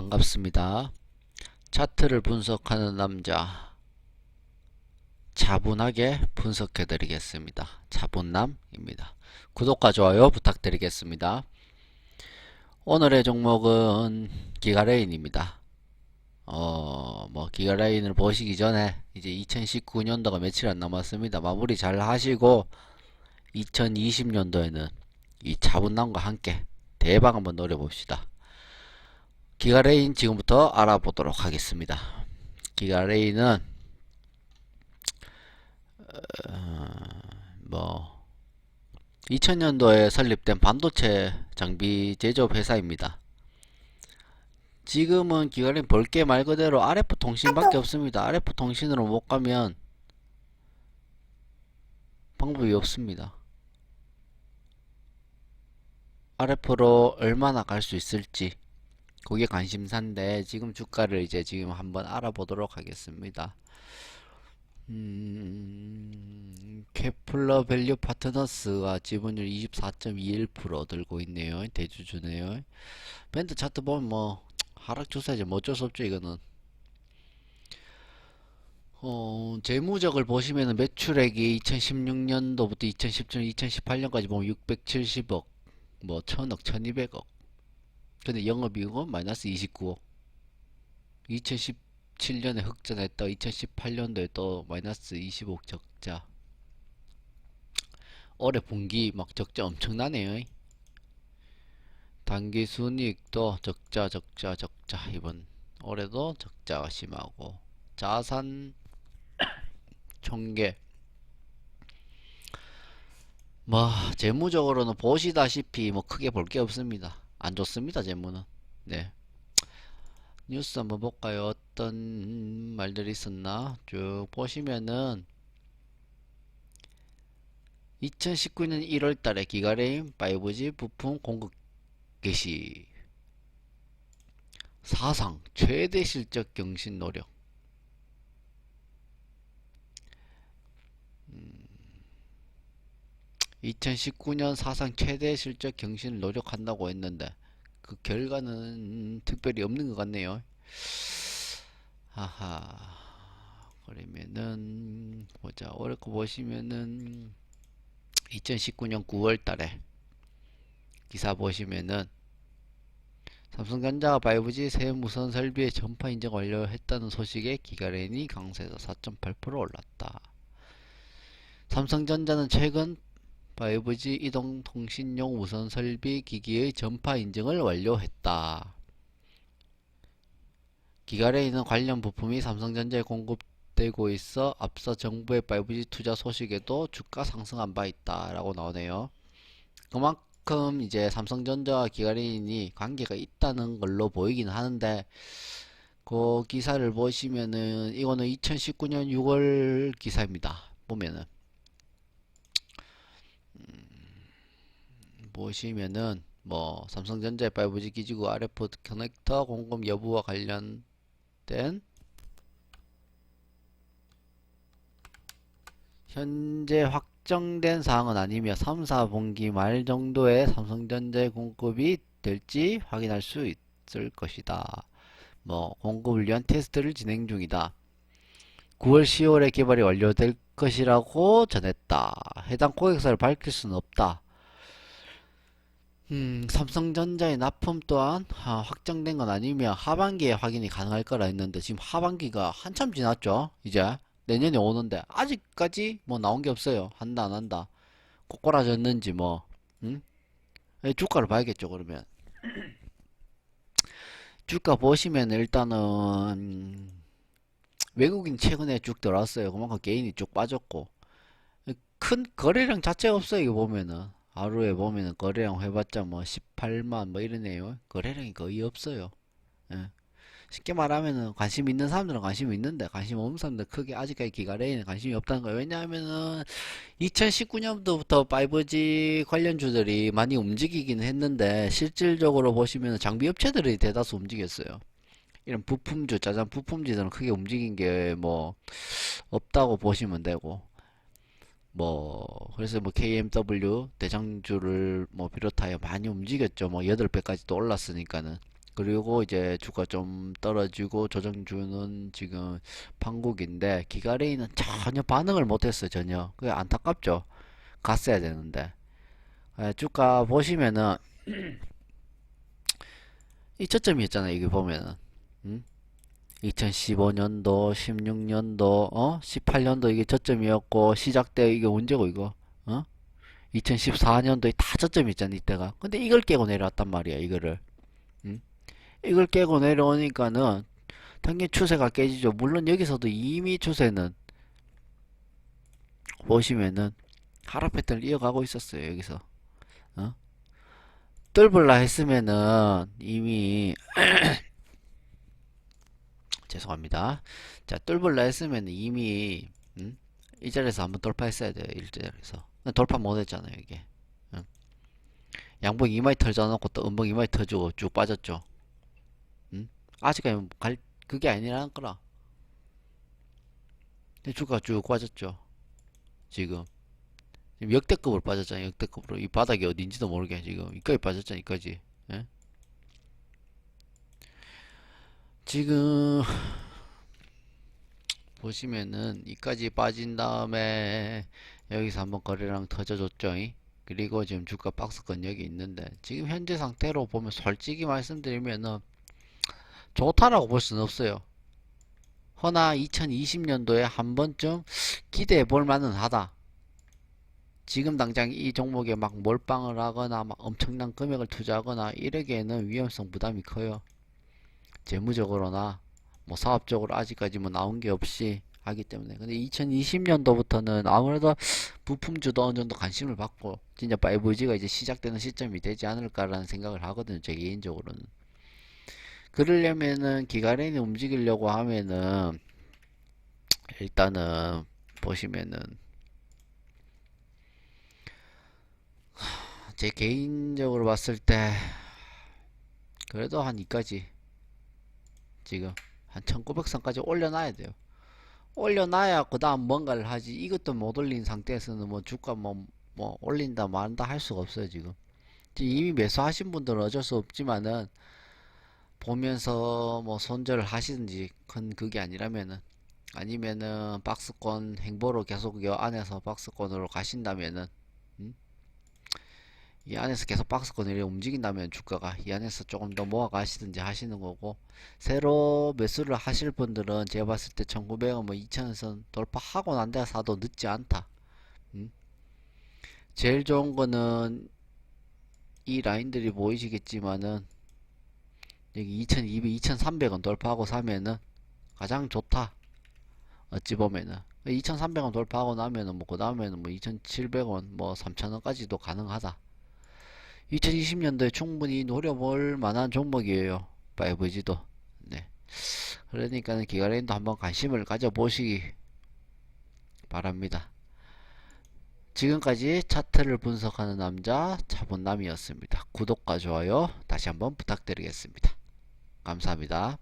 반갑습니다. 차트를 분석하는 남자 차분하게 분석해 드리겠습니다. 차분남입니다. 구독과 좋아요 부탁드리겠습니다. 오늘의 종목은 기가레인입니다. 어, 뭐 기가레인을 보시기 전에 이제 2019년도가 며칠 안 남았습니다. 마무리 잘 하시고 2020년도에는 이 차분남과 함께 대박 한번 노려봅시다. 기가레인 지금부터 알아보도록 하겠습니다. 기가레인은 어, 뭐 2000년도에 설립된 반도체 장비 제조업 회사입니다. 지금은 기가레인 볼게 말 그대로 RF 통신밖에 없습니다. RF 통신으로 못 가면 방법이 없습니다. RF로 얼마나 갈 수 있을지 그게 관심사인데 지금 주가를 이제 지금 한번 알아보도록 하겠습니다. 음, 케플러 밸류 파트너스가 지분율 24.21% 들고 있네요. 대주주네요. 밴드 차트 보면 뭐 하락 추세죠. 뭐 어쩔 수 없죠. 이거는. 어, 재무적을 보시면은 매출액이 2016년도부터 2017, 2018년까지 보면 670억, 뭐 1000억, 1200억. 근데 영업이익은 마이너스 29억. 2017년에 흑전했다. 2018년도에 또 마이너스 25억 적자. 올해 분기 막 적자 엄청나네요. 단기 순이익도 적자, 적자, 적자. 이번 올해도 적자가 심하고 자산 총계 뭐 재무적으로는 보시다시피 뭐 크게 볼 게 없습니다. 안 좋습니다, 재무는. 네. 뉴스 한번 볼까요? 어떤 말들이 있었나? 쭉 보시면은 2019년 1월 달에 기가레인 5G 부품 공급 개시 사상 최대 실적 경신 노력 2019년 사상 최대 실적 경신을 노력한다고 했는데 그 결과는 특별히 없는 것 같네요. 하하. 그러면은 보자. 거 보시면은 2019년 9월 달에 기사 보시면은 삼성전자가 5G 새 무선 설비의 전파 인증 완료했다는 소식에 기가렌이 강세에서 4.8% 올랐다. 삼성전자는 최근 5G 이동통신용 무선 설비 기기의 전파 인증을 완료했다. 기가레인은 관련 부품이 삼성전자에 공급되고 있어 앞서 정부의 5G 투자 소식에도 주가 상승한 바 있다 라고 나오네요. 그만큼 이제 삼성전자와 기가레인이 관계가 있다는 걸로 보이긴 하는데 그 기사를 보시면은 이거는 2019년 6월 기사입니다. 보면은 보시면은 뭐 삼성전자의 5G 기지국 RF 커넥터 공급 여부와 관련된 현재 확정된 사항은 아니며 3, 4분기 말 정도에 삼성전자의 공급이 될지 확인할 수 있을 것이다. 뭐 공급을 위한 테스트를 진행 중이다. 9월 10월에 개발이 완료될 것이라고 전했다. 해당 고객사를 밝힐 수는 없다. 음, 삼성전자의 납품 또한 아, 확정된 건 아니며 하반기에 확인이 가능할 거라 했는데 지금 하반기가 한참 지났죠. 이제 내년에 오는데 아직까지 뭐 나온 게 없어요. 한다 안 한다. 꼬꼬라졌는지 뭐 음? 에, 주가를 봐야겠죠 그러면 주가 보시면 일단은 외국인 최근에 쭉 들어왔어요. 그만큼 개인이 쭉 빠졌고 큰 거래량 자체가 없어요. 이거 보면은 하루에 보면은 거래량 해봤자 뭐 18만 뭐 이러네요. 거래량이 거의 없어요. 예. 쉽게 말하면은 관심 있는 사람들은 관심 있는데 관심 없는 사람들 크게 아직까지 기가레인에 관심이 없다는 거예요. 왜냐하면은 2019년도부터 5G 관련주들이 많이 움직이긴 했는데 실질적으로 보시면 장비 업체들이 대다수 움직였어요. 이런 부품주, 짜잔 부품지들은 크게 움직인 게 뭐 없다고 보시면 되고 뭐 그래서 뭐 KMW 대장주를 뭐 비롯하여 많이 움직였죠. 뭐 8배까지 또 올랐으니까는. 그리고 이제 주가 좀 떨어지고 조정 주는 지금 판국인데 기가레인은 전혀 반응을 못했어요 전혀. 그게 안타깝죠. 갔어야 되는데. 예, 주가 보시면은 이 저점이었잖아요 이게 보면은. 음? 2015년도 16년도 어? 18년도 이게 저점이었고 시작 때 이게 언제고 이거? 어? 2014년도에 다 저점이 있잖아 이때가. 근데 이걸 깨고 내려왔단 말이야 이거를. 음? 이걸 깨고 내려오니까는 당연히 추세가 깨지죠. 물론 여기서도 이미 추세는 보시면은 하락 패턴을 이어가고 있었어요 여기서. 어? 뚫을라 했으면은 이미 죄송합니다 자 뚫을라 했으면 이미 음? 이 자리에서 한번 돌파했어야 돼요 이 자리에서 돌파 못했잖아요 이게 응? 양봉 2마이 털져놓고 또 음봉 2마이 터주고 쭉 빠졌죠 응? 아직까지 갈 그게 아니라는 거라 주가 쭉 빠졌죠 지금 지금 역대급으로 빠졌잖아요 역대급으로 이 바닥이 어딘지도 모르게 지금 이까지 빠졌잖아 이까지 예? 지금 보시면은 이까지 빠진 다음에 여기서 한번 거래량 터져줬죠 이? 그리고 지금 주가 박스권 여기 있는데 지금 현재 상태로 보면 솔직히 말씀드리면은 좋다라고 볼 수는 없어요 허나 2020년도에 한 번쯤 기대해 볼 만은 하다 지금 당장 이 종목에 막 몰빵을 하거나 막 엄청난 금액을 투자하거나 이러기에는 위험성 부담이 커요. 재무적으로나 뭐 사업적으로 아직까지 뭐 나온 게 없이 하기 때문에 근데 2020년도부터는 아무래도 부품주도 어느 정도 관심을 받고 진짜 5G가 이제 시작되는 시점이 되지 않을까라는 생각을 하거든요. 제 개인적으로는. 그러려면은 기가렌이 움직이려고 하면은 일단은 보시면은 제 개인적으로 봤을 때 그래도 한 이까지 지금 한 1900선까지 올려놔야 돼요. 올려놔야 그 다음 뭔가를 하지. 이것도 못 올린 상태에서는 뭐 주가 뭐, 뭐 올린다 말한다 할 수가 없어요 지금. 지금 이미 매수하신 분들은 어쩔 수 없지만은 보면서 뭐 손절을 하시든지 큰 그게 아니라면은 아니면은 박스권 행보로 계속 여 안에서 박스권으로 가신다면은 음? 이 안에서 계속 박스권을 이렇게 움직인다면 주가가 이 안에서 조금 더 모아 가시든지 하시는 거고 새로 매수를 하실 분들은 제가 봤을 때 1900원 뭐 2000선 돌파하고 난 데가 사도 늦지 않다. 음? 제일 좋은 거는 이 라인들이 보이시겠지만은 여기 2200, 2300원 돌파하고 사면은 가장 좋다. 어찌 보면은. 2300원 돌파하고 나면은 뭐그 다음에는 뭐 2700원 뭐 3000원까지도 가능하다 2020년도에 충분히 노려볼 만한 종목이에요. 5G도. 네. 그러니까는 기가레인도 한번 관심을 가져보시기 바랍니다. 지금까지 차트를 분석하는 남자 차분남이었습니다. 구독과 좋아요 다시 한번 부탁드리겠습니다. 감사합니다.